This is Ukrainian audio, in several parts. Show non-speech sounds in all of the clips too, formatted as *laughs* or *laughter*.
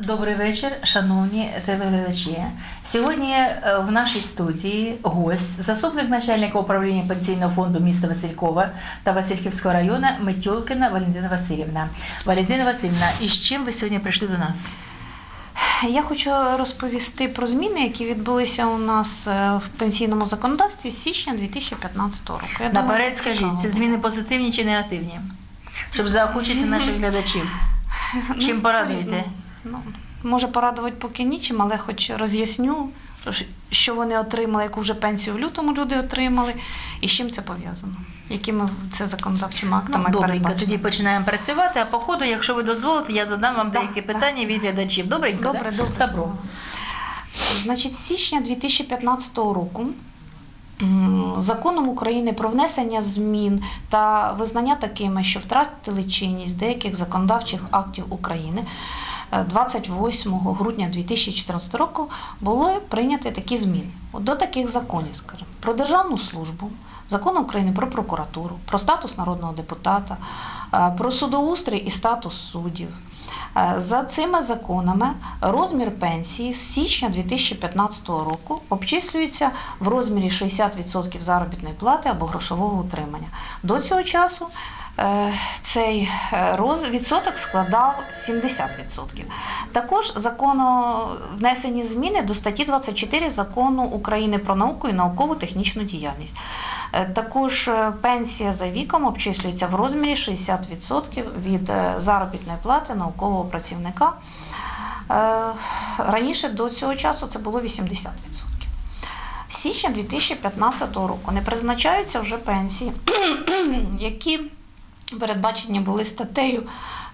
Добрий вечір, шановні телеглядачі. Сьогодні е, в нашій студії гость, заступник начальника управління пенсійного фонду міста Василькова та Васильківського району Метьолкина Валентина Васильівна. Валентина Васильівна, і з чим ви сьогодні прийшли до нас? Я хочу розповісти про зміни, які відбулися у нас е, в пенсійному законодавстві з січня 2015 року. Я Наперед скажіть, це зміни позитивні чи негативні? Щоб заохочити наших глядачів. Чим Ну, порадуєте? Ну, може порадувати поки нічим, але хоч роз'ясню, що вони отримали, яку вже пенсію в лютому люди отримали, і з чим це пов'язано, якими це законодавчими актами Ну, добренько, тоді починаємо працювати, а по ходу, якщо ви дозволите, я задам вам Да, деякі да. питання від глядачів. Добренько? Добре, да? добре. Добро. Значить, з січня 2015 року законом України про внесення змін та визнання такими, що втратили чинність деяких законодавчих актів України. Е, 28 грудня 2014 року були прийняті такі зміни. До таких законів, скажімо, про державну службу, закон України про прокуратуру, про статус народного депутата, е, про судоустрій і статус суддів. Е, За цими законами розмір пенсії з січня 2015 року обчислюється в розмірі 60% заробітної плати або грошового утримання. До цього часу е, цей е, відсоток складав 70%. Також закону внесені зміни до статті 24 закону України про науку і науково-технічну діяльність. Е, Також е, пенсія за віком обчислюється в розмірі 60% від е, заробітної плати наукового працівника. Е, Раніше до цього часу це було 80%. З січня 2015 року не призначаються вже пенсії, *clears throat* які передбачені були статтею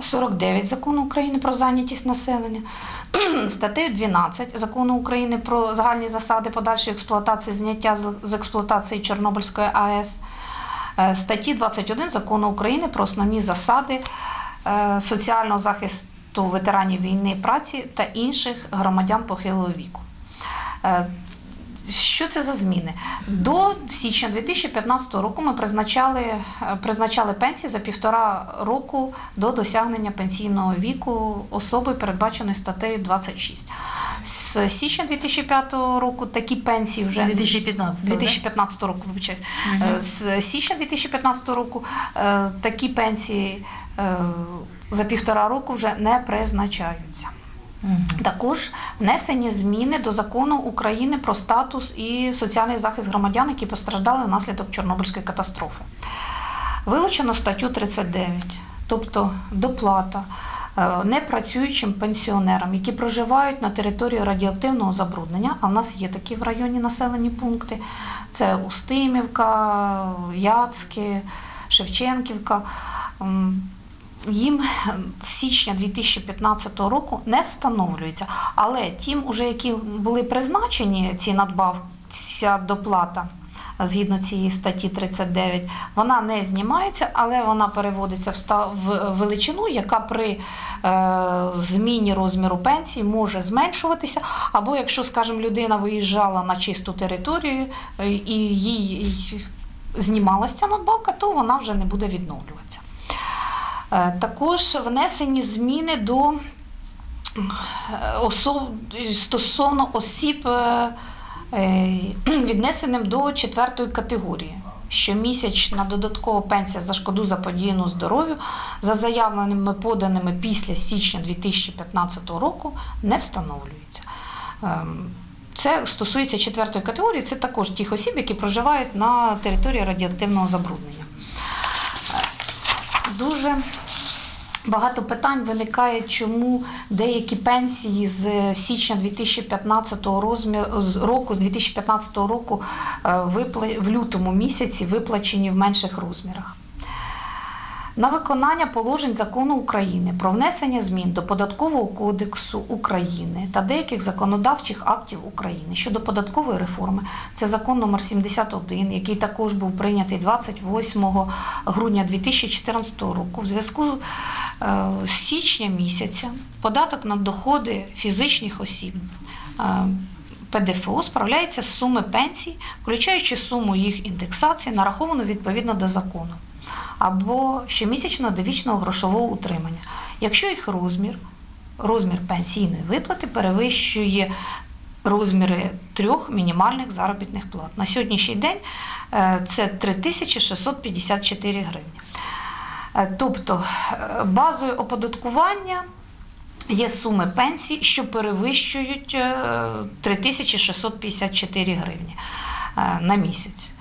49 закону України про зайнятість населення, *clears throat* статтею 12 закону України про загальні засади подальшої експлуатації зняття з- експлуатації Чорнобильської АЕС, е, статті 21 закону України про основні засади е, соціального захисту ветеранів війни, праці та інших громадян похилого віку. Що це за зміни? До січня 2015 року ми призначали, е, призначали пенсії за півтора року до досягнення пенсійного віку особи, передбаченої статтею 26. З січня 2005 року такі пенсії вже 2015. 2015 року, вибачаюсь. Е, З січня 2015 року е, такі пенсії за півтора року вже не призначаються. Також внесені зміни до закону України про статус і соціальний захист громадян, які постраждали внаслідок Чорнобильської катастрофи. Вилучено статтю 39, тобто доплата е, непрацюючим пенсіонерам, які проживають на території радіоактивного забруднення. А в нас є такі в районі населені пункти: це Устимівка, Яцьке, Шевченківка. Їм з січня 2015 року не встановлюється. Але тим, уже які були призначені ці надбав, ця доплата. Згідно цієї статті 39, вона не знімається, але вона переводиться в ста- величину, яка при е, зміні розміру пенсії може зменшуватися. Або якщо, скажімо, людина виїжджала на чисту територію е, і їй знімалася надбавка, то вона вже не буде відновлюватися. Е, Також внесені зміни до е, особ... стосовно осіб, е, *clears throat* віднесеним до четвертої категорії. Щомісячна додаткова пенсія за шкоду заподіяну здоров'ю за заявленими поданими після січня 2015 року не встановлюється. Ем, Це стосується четвертої категорії, це також тих осіб, які проживають на території радіоактивного забруднення. Дуже багато питань виникає, чому деякі пенсії з січня 2015 розмір, з року, з 2015 року е, в лютому місяці виплачені в менших розмірах. На виконання положень закону України про внесення змін до Податкового кодексу України та деяких законодавчих актів України щодо податкової реформи. Це закон номер 71, який також був прийнятий 28 грудня 2014 року. В зв'язку е, з січня місяця податок на доходи фізичних осіб. е, ПДФО справляється з суми пенсій, включаючи суму їх індексації, нараховану відповідно до закону, або щомісячного довічного грошового утримання, якщо їх розмір розмір пенсійної виплати перевищує розміри трьох мінімальних заробітних плат. На сьогоднішній день е, це 3654 гривні. Е, Тобто е, базою оподаткування є суми пенсій, що перевищують е, 3654 гривні на місяць.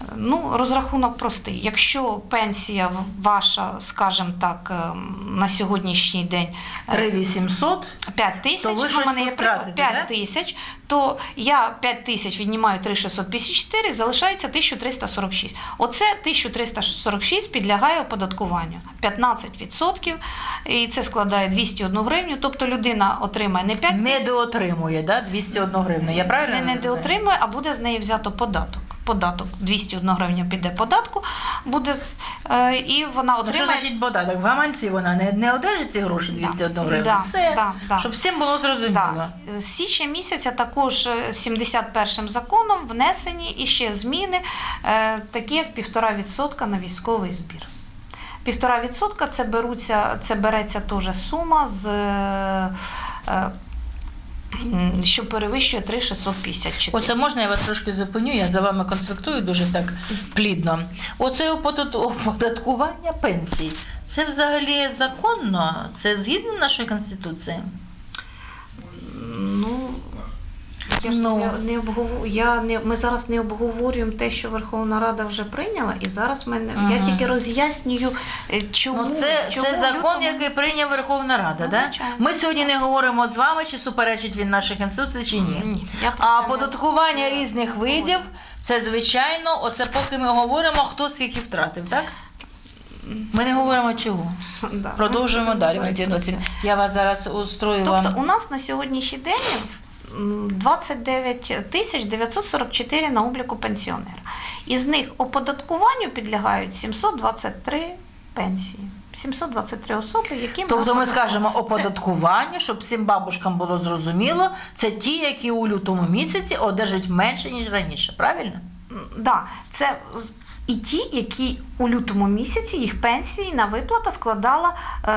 Е, Ну, розрахунок простий. Якщо пенсія ваша, скажімо так, е, на сьогоднішній день е, 3800, 5 тисяч, То ви ну, щось в мене є приклад, втратите, 5 да? тисяч, то я 5 тисяч віднімаю 3654, залишається 1346. Оце 1346 підлягає оподаткуванню. 15%, і це складає 201 гривню, тобто людина отримає не 5 не тисяч, доотримує, да? 201 гривну. Я правильно не, не розумію? а буде з неї взято податок. Податок 201 гривня піде податку, буде, е, і вона Ну, що отримає. значить податок? В гаманці вона не, не одержить ці гроші 201 гривну? Да, Все, да, да. щоб всім було зрозуміло. Да. З січня місяця також е, 71 законом внесені і ще зміни, е, такі як 1,5% на військовий збір. 1,5% це беруться, це береться теж сума з. Що перевищує 3,654. Оце можна я вас трошки зупиню, я за вами конспектую дуже так плідно. Оце оподаткування пенсій. Це взагалі законно? Це згідно нашої конституції? Ну, я, ж Ну. не, не обгову... я не, ми зараз не обговорюємо те, що Верховна Рада вже прийняла, і зараз ми не... я тільки роз'яснюю, е, чому. Ну, це, чому це закон, лютому який прийняв Верховна Рада. Ну, да? звичайно. Ми сьогодні не говоримо з вами, чи суперечить він нашій конституції, чи ні. Ні, А оподаткування різних видів це звичайно, оце поки ми говоримо, хто скільки втратив, так? Ми не говоримо чого. *laughs* Да. Продовжуємо далі, Валентина. Я вас зараз устрою. Тобто вам. у нас на сьогоднішній день 29 тисяч 944 на обліку пенсіонера. Із них оподаткуванню підлягають 723 пенсії. 723 особи, яким Тобто ми скажемо оподаткування, щоб всім бабушкам було зрозуміло, це ті, які у лютому місяці одержать менше, ніж раніше, правильно? Да, це і ті, які у лютому місяці їх пенсії на виплата складала е,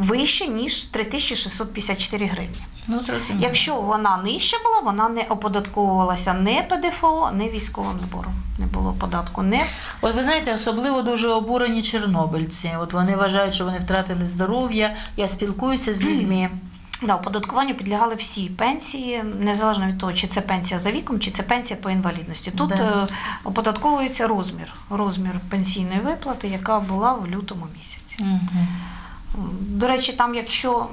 вище, ніж 3654 гривні. Ну, зрозуміло. Якщо вона нижча була, вона не оподатковувалася не ПДФО, не військовим збором. Не було податку. Не От ви знаєте, особливо дуже обурені чорнобильці. От вони вважають, що вони втратили здоров'я. Я спілкуюся з людьми. *clears throat* да, оподаткуванню підлягали всі пенсії, незалежно від того, чи це пенсія за віком, чи це пенсія по інвалідності. Тут Да. е, оподатковується розмір, розмір пенсійної виплати, яка була в лютому місяці. Мгм. До речі, там, якщо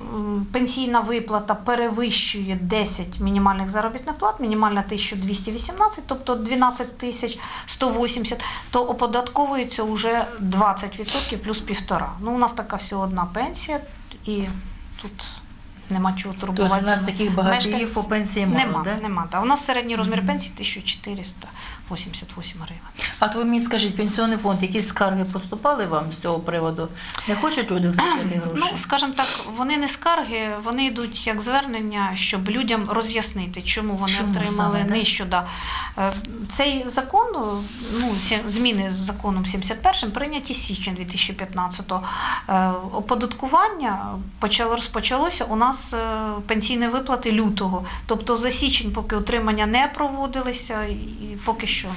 пенсійна виплата перевищує 10 мінімальних заробітних плат, мінімальна 1218, тобто 12 тисяч 180, то оподатковується вже 20% плюс півтора. Ну, у нас така всього одна пенсія, і тут нема чого Тобто у нас таких багатіїв по пенсії мало, Нема, да? нема. Да. У нас середній розмір пенсії 1488 гривень. А от ви мені скажіть, пенсіонний фонд, якісь скарги поступали вам з цього приводу? Не хочуть люди втратити гроші? Ну, скажімо так, вони не скарги, вони йдуть як звернення, щоб людям роз'яснити, чому вони Чому отримали саме, нижче. Да. Е, Цей закон, ну, зміни з законом 71 прийняті січня 2015-го. Е, Оподаткування почало розпочалося у нас е, пенсійної виплати лютого. Тобто за січень, поки отримання не проводилися, і поки що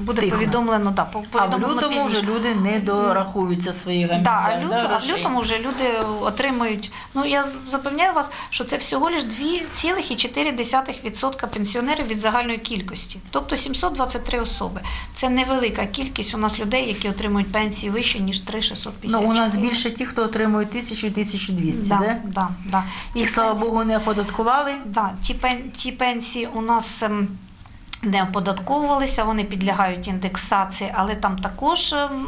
буде Тихо. повідомлено, да, а в повідомлено лютому вже люди не дорахуються своїх Да, а, да, люто, а в лютому вже люди отримують. Ну я запевняю вас, що це всього лиш 2,4% пенсіонерів від загальної кількості, тобто 723 особи. Це невелика кількість у нас людей, які отримують пенсії вище ніж 3,650. Ну, у нас більше ті, хто отримує 1000-1200, да, да? да, да. Їх, Ті слава пенсії- Богу, не оподаткували. Да, ті, пен, ті пенсії у нас ем, не оподатковувалися, вони підлягають індексації, але там також. ем,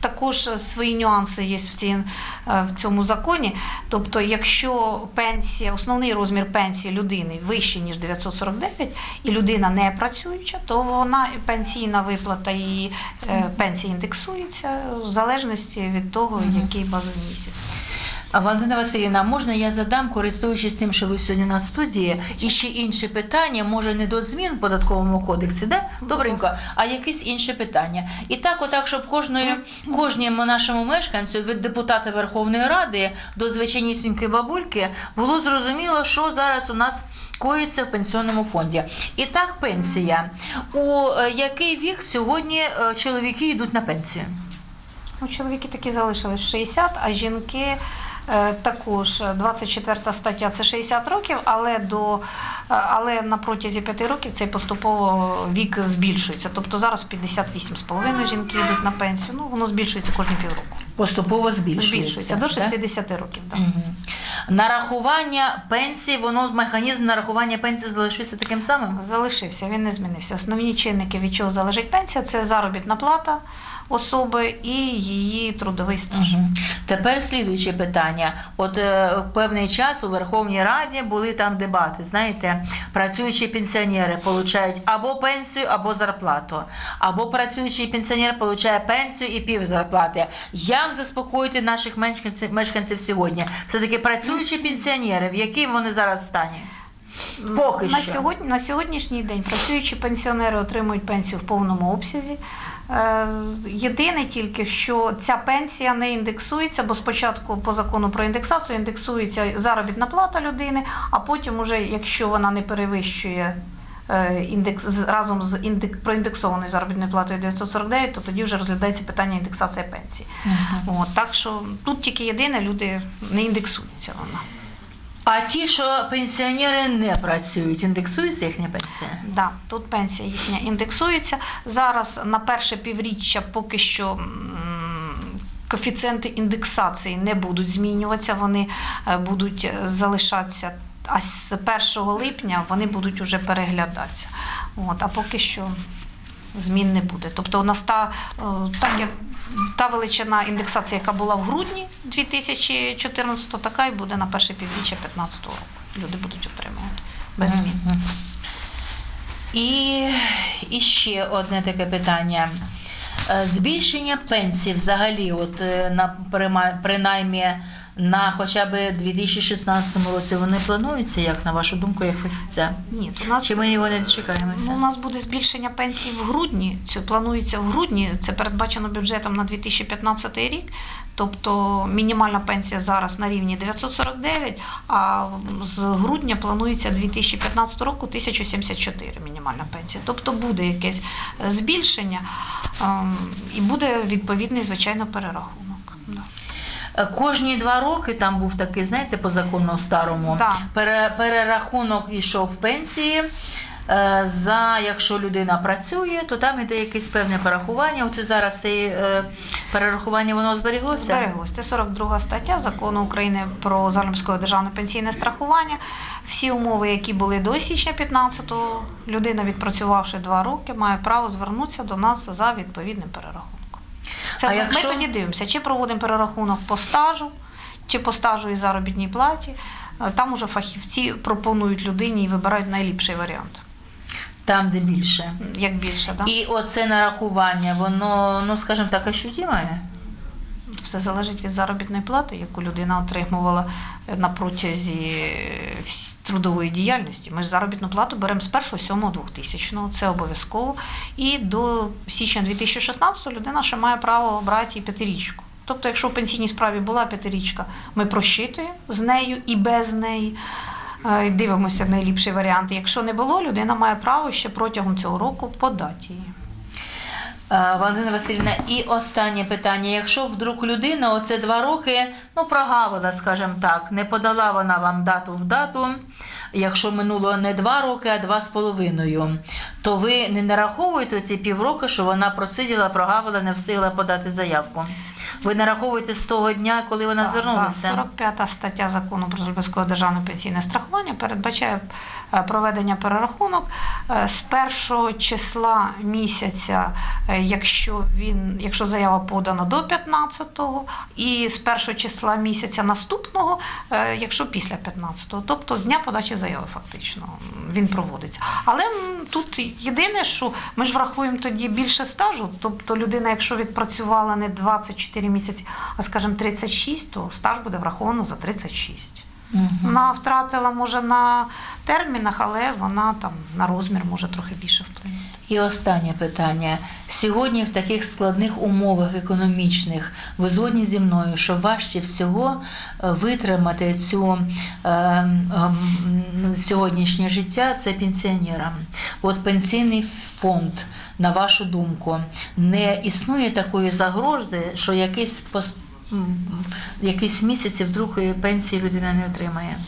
Також свої нюанси є в, ці, е, в цьому законі. Тобто, якщо пенсія, основний розмір пенсії людини вищий, ніж 949, і людина не працююча, то вона пенсійна виплата і е, пенсія індексується в залежності від того, який базовий місяць. А Валентина Васильівна, можна я задам, користуючись тим, що ви сьогодні на студії, і ще інше питання, може не до змін в податковому кодексі, да? Добренько, а якесь інше питання. І так, отак, щоб кожної, кожному нашому мешканцю від депутата Верховної Ради до звичайнісінької бабульки було зрозуміло, що зараз у нас коїться в пенсіонному фонді. І так, пенсія. У е, який вік сьогодні е, чоловіки йдуть на пенсію? Ну, чоловіки такі залишились 60, а жінки е, також 24 стаття це 60 років, але до е, але на протязі 5 років цей поступово вік збільшується. Тобто зараз 58,5 жінки йдуть на пенсію. Ну воно збільшується кожні півроку. Поступово збільшується. Збільшується до да? 60 років. Да. Мгм. Нарахування пенсії, воно механізм нарахування пенсії залишився таким самим. Залишився, він не змінився. Основні чинники, від чого залежить пенсія, це заробітна плата особи і її трудовий стаж. Мгм. Тепер слідуюче питання. От е, певний час у Верховній Раді були там дебати. Знаєте, працюючі пенсіонери получають або пенсію, або зарплату, або працюючий пенсіонер получає пенсію і пів зарплати. Як заспокоїти наших мешканців сьогодні? Все таки працюючі пенсіонери, в яким вони зараз стані? Поки на, що. Сьогодні, на сьогоднішній день працюючі пенсіонери отримують пенсію в повному обсязі. Е, Єдине тільки, що ця пенсія не індексується, бо спочатку по закону про індексацію індексується заробітна плата людини, а потім, уже, якщо вона не перевищує е, індекс разом з індек, проіндексованою заробітною платою 949, то тоді вже розглядається питання індексації пенсії. Мгм. От, так що тут тільки єдине, люди не індексується вона. А ті, що пенсіонери не працюють, індексується їхня пенсія? Да, тут пенсія їхня індексується. Зараз на перше півріччя поки що коефіцієнти індексації не будуть змінюватися, вони е, будуть залишатися. А з 1 липня вони будуть уже переглядатися. От, а поки що змін не буде. Тобто у нас та, е, так як та величина індексації, яка була в грудні 2014, така і буде на перше півріччя 2015 року. Люди будуть отримувати без змін. І, і ще одне таке питання. Е, Збільшення пенсій взагалі, от е, на принаймні на хоча б 2016 році вони плануються, як на вашу думку, як фахівця? Ні, у нас Чи ми його не дочекаємося? Ну, у нас буде збільшення пенсій в грудні. Це планується в грудні. Це передбачено бюджетом на 2015 рік. Тобто мінімальна пенсія зараз на рівні 949, а з грудня планується 2015 року 1074 мінімальна пенсія. Тобто буде якесь е, збільшення ем, і буде відповідний, звичайно, перерахунок. Е, Кожні два роки там був такий, знаєте, по закону старому Да. пере- перерахунок йшов пенсії. Е, За якщо людина працює, то там іде якесь певне перерахування. Оце зараз це е, перерахування воно зберіглося. Збереглось. Це 42 стаття закону України про загальнообов'язкове державне пенсійне страхування. Всі умови, які були до січня 15-го, людина, відпрацювавши два роки, має право звернутися до нас за відповідним перерахунком. Це А ми, якщо- ми тоді дивимося, чи проводимо перерахунок по стажу, чи по стажу і заробітній платі. Е, Там уже фахівці пропонують людині і вибирають найліпший варіант. Там, де більше. Як більше, да? І оце нарахування, воно, ну скажімо так, ощутіме. Все залежить від заробітної плати, яку людина отримувала е, на протязі е, трудової діяльності. Ми ж заробітну плату беремо з 1.7.2000, це обов'язково. І до січня 2016 людина ще має право обрати і п'ятирічку. Тобто, якщо в пенсійній справі була п'ятирічка, ми просчитуємо з нею і без неї. е, Дивимося найліпший варіант. Якщо не було, людина має право ще протягом цього року подати її. Е, Валентина Васильівна, і останнє питання. Якщо вдруг людина оце два роки ну, прогавила, скажімо так, не подала вона вам дату в дату, якщо минуло не два роки, а два з половиною, то ви не нараховуєте ці півроку, що вона просиділа, прогавила, не встигла подати заявку. Ви нараховуєте з того дня, коли вона Так, звернулася. так, 45 стаття закону про обов'язкове державне пенсійне страхування передбачає е, проведення перерахунок е, з першого числа місяця, е, якщо він, якщо заява подана до 15-го, і з першого числа місяця наступного, якщо після 15-го, тобто з дня подачі заяви, фактично він проводиться. Але тут єдине, що ми ж врахуємо тоді більше стажу, тобто людина, якщо відпрацювала не 24 2 місяці, а скажімо 36, то стаж буде враховано за 36. Мгм. Вона втратила може на термінах, але вона там на розмір може трохи більше вплинути. І останнє питання. Сьогодні в таких складних умовах економічних ви згодні зі мною, що важче всього е, витримати цю е, ем, сьогоднішнє життя це пенсіонерам. От пенсійний фонд, на вашу думку, не існує такої загрози, що якийсь пос- м, якісь місяці вдруг пенсії людина не отримає.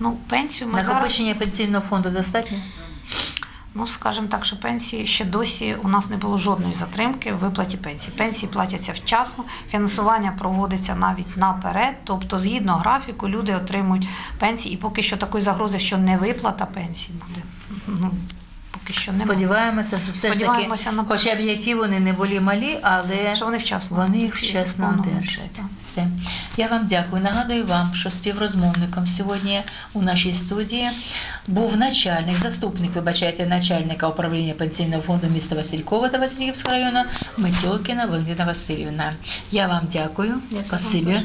Ну, пенсію ми зараз, пенсійного фонду достатньо? ну скажімо так, що пенсії ще досі у нас не було жодної затримки в виплаті пенсій. Пенсії платяться вчасно, фінансування проводиться навіть наперед, тобто згідно графіку люди отримують пенсії, і поки що такої загрози, що не виплата пенсій буде. Ну, поки що немає. Сподіваємося, що все ж таки, на хоча б які вони не були малі, але Що вони вчасно вони їх вчасно держать. Все. Я вам дякую. Нагадую вам, що співрозмовником сьогодні у нашій студії був начальник, заступник, вибачайте, начальника управління пенсійного фонду міста Василькова та Васильківського району Метьолкіна Валентина Васильівна. Я вам дякую. Спасибі.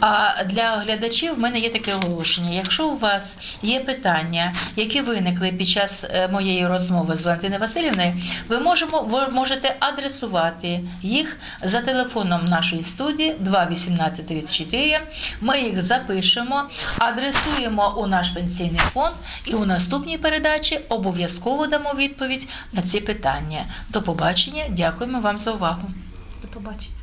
А для глядачів в мене є таке оголошення. Якщо у вас є питання, які виникли під час е, моєї розмови з Валентиною Васильівною, ви можемо ви можете адресувати їх за телефоном нашої студії 21834. Ми їх запишемо, адресуємо у наш пенсійний фонд і у наступній передачі обов'язково дамо відповідь на ці питання. До побачення. Дякуємо вам за увагу. До побачення.